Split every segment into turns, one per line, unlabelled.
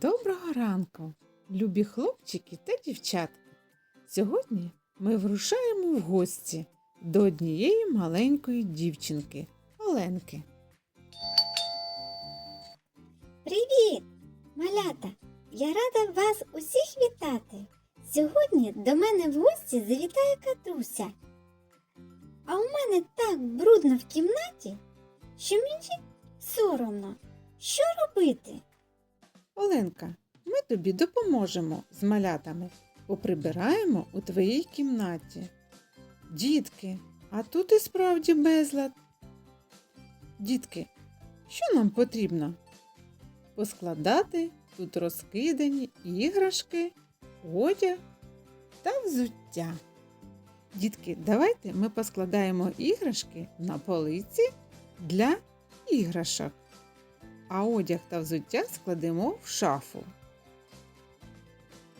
Доброго ранку, любі хлопчики та дівчатка. Сьогодні ми вирушаємо в гості до однієї маленької дівчинки Оленки.
Привіт, малята! Я рада вас усіх вітати. Сьогодні до мене в гості завітає Катруся. А у мене так брудно в кімнаті, що мені соромно. Що робити?
Оленка, ми тобі допоможемо з малятами, поприбираємо у твоїй кімнаті. Дітки, а тут і справді безлад. Дітки, що нам потрібно? Поскладати тут розкидані іграшки, одяг та взуття. Дітки, давайте ми поскладаємо іграшки на полиці для іграшок а одяг та взуття складемо в шафу.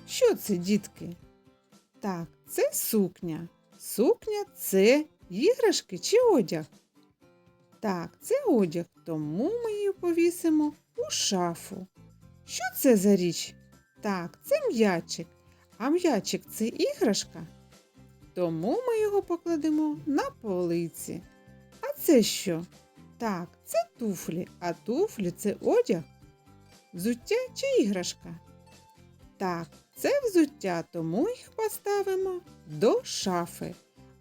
Що це, дітки? Так, це сукня. Сукня це іграшки чи одяг? Так, це одяг, тому ми її повісимо у шафу. Що це за річ? Так, це м'ячик. А м'ячик це іграшка. Тому ми його покладемо на полиці. А це що? Так, це туфлі, а туфлі це одяг. Взуття чи іграшка? Так, це взуття, тому їх поставимо до шафи.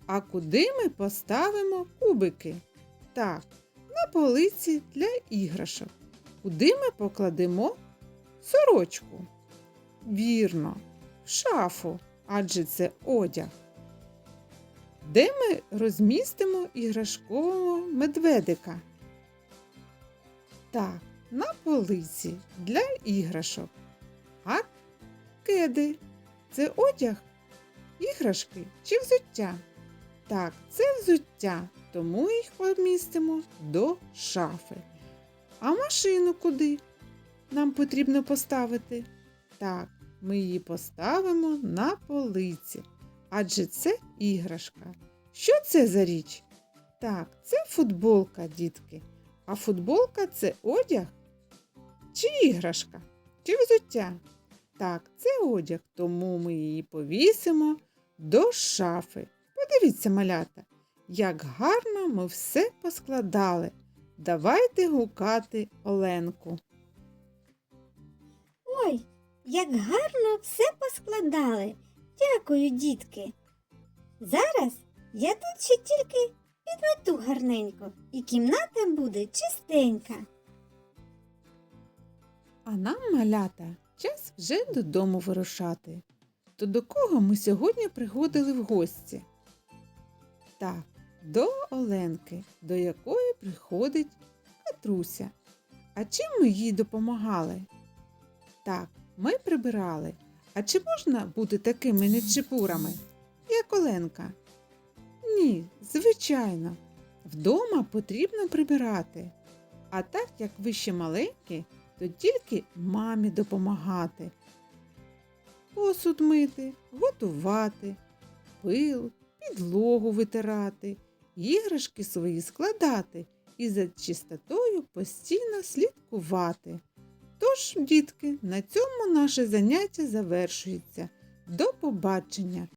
А куди ми поставимо кубики? Так, на полиці для іграшок. Куди ми покладемо сорочку? Вірно, в шафу, адже це одяг. Де ми розмістимо іграшкового медведика? Так, на полиці для іграшок. А кеди це одяг, іграшки чи взуття? Так, це взуття, тому їх помістимо до шафи. А машину куди нам потрібно поставити? Так, ми її поставимо на полиці адже це іграшка. Що це за річ? Так, це футболка, дітки. А футболка це одяг чи іграшка, чи взуття. Так, це одяг, тому ми її повісимо до шафи. Подивіться, малята, як гарно ми все поскладали. Давайте гукати Оленку.
Ой, як гарно все поскладали. Дякую, дітки. Зараз я тут ще тільки підмету гарненько, і кімната буде чистенька.
А нам, малята, час вже додому вирушати. То до кого ми сьогодні приходили в гості? Так, до Оленки, до якої приходить Катруся. А чим ми їй допомагали? Так, ми прибирали. А чи можна бути такими нечепурами, як Оленка? Ні, звичайно. Вдома потрібно прибирати. А так як ви ще маленькі, то тільки мамі допомагати. Посуд мити, готувати, пил, підлогу витирати, іграшки свої складати і за чистотою постійно слідкувати. Тож, дітки, на цьому наше заняття завершується. До побачення!